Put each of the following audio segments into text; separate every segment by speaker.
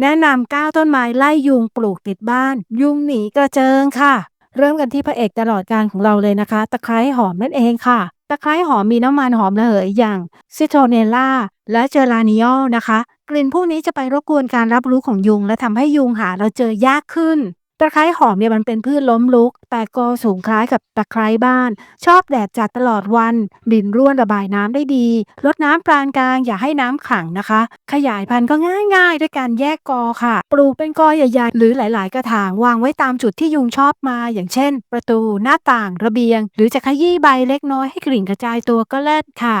Speaker 1: แนะนำก้าวต้นไม้ไล่ยุงปลูกติดบ้าน ยุงหนีกระเจิงค่ะ เริ่มกันที่พระเอกตลอดการของเราเลยนะคะ ตะไคร้หอมนั่นเองค่ะ ตะไคร้หอมมีน้ำมันหอมระเหยอย่างซิโทเนล่าและเจอรานิออนะคะ กลิ่นพวกนี้จะไปรบกวนการรับรู้ของยุง และทำให้ยุงหาเราเจอยากขึ้น ตะไคร้หอมเนี่ยมันเป็นพืชล้มลุก แต่ก็สูงคล้ายกับตะไคร้บ้าน ชอบแดดจัดตลอดวัน ดินร่วนระบายน้ำได้ดีลดน้ำปานกลางอย่าให้น้ำขังนะคะ ขยายพันธุ์ก็ง่ายๆ ด้วยการแยกกอค่ะ ปลูกเป็นกอใหญ่ๆ หรือหลาย ๆ กระถางวางไว้ตามจุดที่ยุงชอบมา อย่างเช่น ประตูหน้าต่างระเบียง หรือจะขยี้ใบเล็กน้อยให้กลิ่นกระจายตัวก็เลิศค่ะ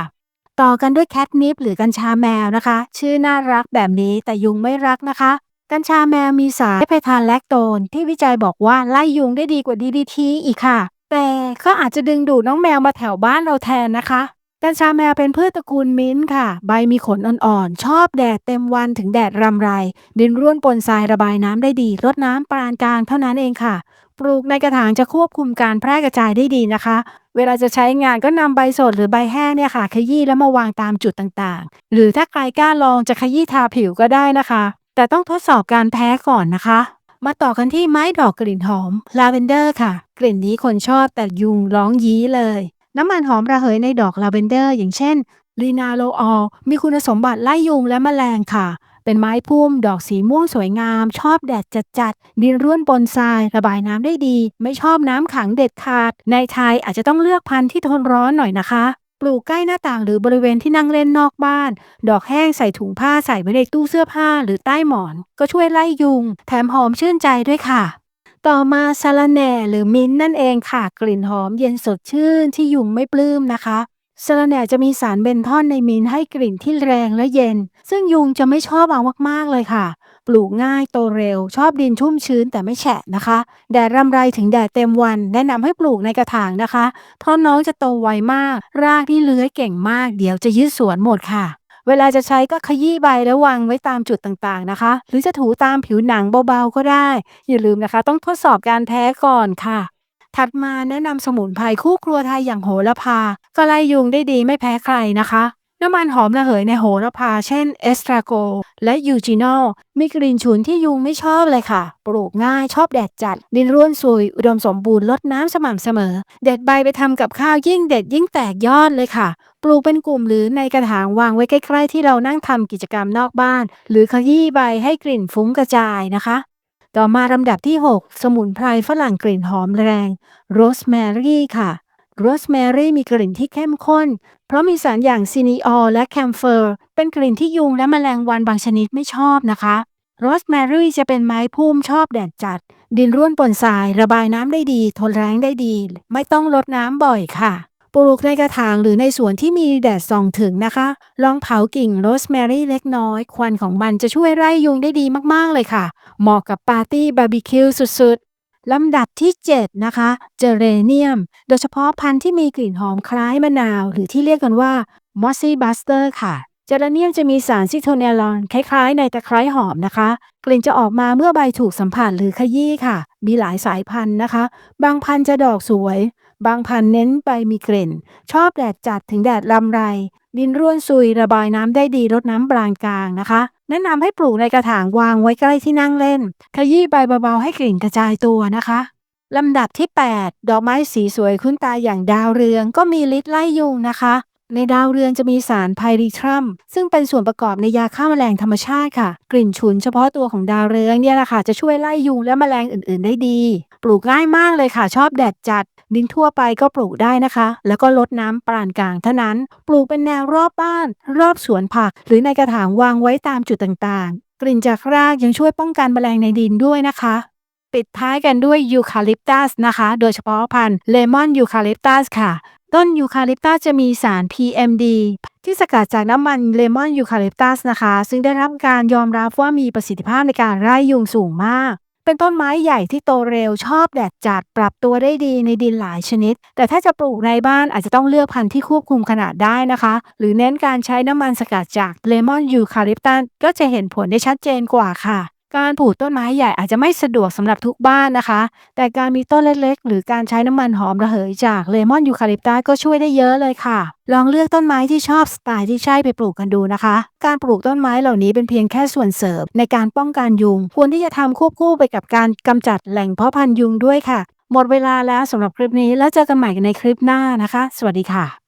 Speaker 1: ต่อกันด้วยแคทนิปหรือกัญชาแมวนะคะ ชื่อน่ารักแบบนี้แต่ยุงไม่รักนะคะ กัญชาแมวมีสารเพทานแลคโตน ที่วิจัยบอกว่าไล่ยุงได้ดีกว่า DDT อีกค่ะ แต่ก็อาจจะดึงดูดน้องแมวมาแถวบ้านเราแทนนะคะ กัญชาแมวเป็นพืชตระกูลมิ้นท์ค่ะ ใบมีขนอ่อนๆ ชอบแดดเต็มวันถึงแดดรำไร ดินร่วนปนทรายระบายน้ำได้ดีรดน้ำปานกลางเท่านั้นเองค่ะ ปลูกในกระถางจะควบคุมการแพร่กระจายได้ดีนะคะเวลาจะใช้งานก็นำใบสดหรือใบแห้งเนี่ยค่ะ ขยี้แล้วมาวางตามจุดต่างๆ หรือถ้าใครกล้าลองจะขยี้ทาผิวก็ได้นะคะ แต่ต้องทดสอบการแพ้ก่อนนะคะ มาต่อกันที่ไม้ดอกกลิ่นหอมลาเวนเดอร์ค่ะ กลิ่นนี้คนชอบแต่ยุงร้องยี้เลย น้ำมันหอมระเหยในดอกลาเวนเดอร์ อย่างเช่นลีนาโลออลมีคุณสมบัติไล่ยุงและแมลงค่ะ เป็นไม้พุ่มดอกสีม่วงสวยงาม ชอบแดดจัดๆดินร่วนปนทราย ระบายน้ำได้ดี ไม่ชอบน้ำขังเด็ดขาด ในไทยอาจจะต้องเลือกพันธุ์ที่ทนร้อนหน่อยนะคะ ลูกใกล้หน้าต่างหรือบริเวณที่นั่งเล่นนอกบ้าน ดอกแห้งใส่ถุงผ้าใส่ไว้ในตู้เสื้อผ้าหรือใต้หมอน ก็ช่วยไล่ยุง แถมหอมชื่นใจด้วยค่ะ ต่อมาซาลาแหน่หรือมิ้นท์นั่นเองค่ะ กลิ่นหอมเย็นสดชื่นที่ยุงไม่ปลื้มนะคะซาลาแหน่จะมีสารเบนทอนในมิ้นให้กลิ่นที่แรงและเย็น ซึ่งยุงจะไม่ชอบเอามากๆเลยค่ะ ปลูกง่ายโตเร็ว ชอบดินชุ่มชื้นแต่ไม่แฉะนะคะ แดดรำไรถึงแดดเต็มวัน แนะนำให้ปลูกในกระถางนะคะเพราะน้องจะโตไวมาก รากที่เลื้อยเก่งมาก เดี๋ยวจะยึดสวนหมดค่ะ เวลาจะใช้ก็ขยี้ใบแล้ววางไว้ตามจุดต่างๆนะคะ หรือจะถูตามผิวหนังเบาๆก็ได้ อย่าลืมนะคะ ต้องทดสอบการแท้ก่อนค่ะถัดมาแนะนำสมุนไพรคู่ครัวไทยอย่างโหระพา ก็ไล่ยุงได้ดีไม่แพ้ใครนะคะ น้ำมันหอมระเหยในโหระพาเช่นเอสตราโกและยูจิโนมีกลิ่นฉุนที่ยุงไม่ชอบเลยค่ะ ปลูกง่ายชอบแดดจัด ดินร่วนซุย อุดมสมบูรณ์ลดน้ำสม่ำเสมอ เด็ดใบไปทำกับข้าวยิ่งเด็ดยิ่งแตกยอดเลยค่ะ ปลูกเป็นกลุ่มหรือในกระถางวางไว้ใกล้ ๆ ที่เรานั่งทำกิจกรรมนอกบ้าน หรือขยี้ใบให้กลิ่นฟุ้งกระจายนะคะต่อมาลำดับที่ 6 สมุนไพรฝรั่งกลิ่นหอมแรงโรสแมรี่ค่ะ โรสแมรี่มีกลิ่นที่เข้มข้น เพราะมีสารอย่างซินีออลและแคมเฟอร์ เป็นกลิ่นที่ยุงและแมลงวันบางชนิดไม่ชอบนะคะโรสแมรี่จะเป็นไม้พุ่มชอบแดดจัด ดินร่วนปนทราย ระบายน้ำได้ดี ทนแรงได้ดี ไม่ต้องรดน้ำบ่อยค่ะปลูกในกระถางหรือในสวนที่มีแดดส่องถึงนะคะ ลองเผากิ่งโรสแมรี่เล็กน้อย ควันของมันจะช่วยไล่ยุงได้ดีมากๆเลยค่ะ เหมาะกับปาร์ตี้บาร์บีคิวสุดๆ ลำดับที่ 7 นะคะ เจเรเนียม โดยเฉพาะพันธุ์ที่มีกลิ่นหอมคล้ายมะนาว หรือที่เรียกกันว่ามอสซี่บัสเตอร์ค่ะ เจเรเนียมจะมีสารซิโทเนลอนคล้ายๆ ในตะไคร้หอมนะคะ กลิ่นจะออกมาเมื่อใบถูกสัมผัสหรือขยี้ค่ะ มีหลายสายพันธุ์นะคะ บางพันธุ์จะดอกสวย บางพันธุ์เน้นใบมีกลิ่น ชอบแดดจัดถึงแดดลำไร ดินร่วนซุยระบายน้ำได้ดีรดน้ำปานกลางนะคะ แนะนำให้ปลูกในกระถางวางไว้ใกล้ที่นั่งเล่น ขยี้ใบเบาๆให้กลิ่นกระจายตัวนะคะลำดับที่ 8 ดอกไม้สีสวยคุ้นตาอย่างดาวเรืองก็มีฤทธิ์ไล่ยุงนะคะ ในดาวเรืองจะมีสารไพริทรัม ซึ่งเป็นส่วนประกอบในยาฆ่าแมลงธรรมชาติค่ะ กลิ่นฉุนเฉพาะตัวของดาวเรืองเนี่ยแหละค่ะจะช่วยไล่ยุงและแมลงอื่นๆ ได้ดี ปลูกง่ายมากเลยค่ะ ชอบแดดจัด ดินทั่วไปก็ปลูกได้นะคะ แล้วก็ลดน้ำปานกลางเท่านั้น ปลูกเป็นแนวรอบบ้าน รอบสวนผัก หรือในกระถางวางไว้ตามจุดต่างๆ กลิ่นจากรากยังช่วยป้องกันแมลงในดินด้วยนะคะปิดท้ายกันด้วยยูคาลิปตัสนะคะ โดยเฉพาะพันธุ์เลมอนยูคาลิปตัสค่ะ ต้นยูคาลิปตัสจะมีสาร PMD ที่สกัดจากน้ำมันเลมอนยูคาลิปตัสนะคะ ซึ่งได้รับการยอมรับว่ามีประสิทธิภาพในการไล่ยุงสูงมาก เป็นต้นไม้ใหญ่ที่โตเร็วชอบแดดจัดปรับตัวได้ดีในดินหลายชนิด แต่ถ้าจะปลูกในบ้านอาจจะต้องเลือกพันธุ์ที่ควบคุมขนาดได้นะคะ หรือเน้นการใช้น้ำมันสกัดจากเลมอนยูคาลิปตัสก็จะเห็นผลได้ชัดเจนกว่าค่ะ การปลูกต้นไม้ใหญ่อาจจะไม่สะดวกสำหรับทุกบ้านนะคะ แต่การมีต้นเล็กๆ หรือการใช้น้ำมันหอมระเหยจากเลมอนยูคาลิปตัสก็ช่วยได้เยอะเลยค่ะ ลองเลือกต้นไม้ที่ชอบสไตล์ที่ใช่ไปปลูกกันดูนะคะ การปลูกต้นไม้เหล่านี้เป็นเพียงแค่ส่วนเสริมในการป้องกันยุง ควรที่จะทำควบคู่ไปกับการกำจัดแหล่งเพาะพันธุ์ยุงด้วยค่ะ หมดเวลาแล้วสำหรับคลิปนี้แล้วเจอกันใหม่ในคลิปหน้านะคะ สวัสดีค่ะ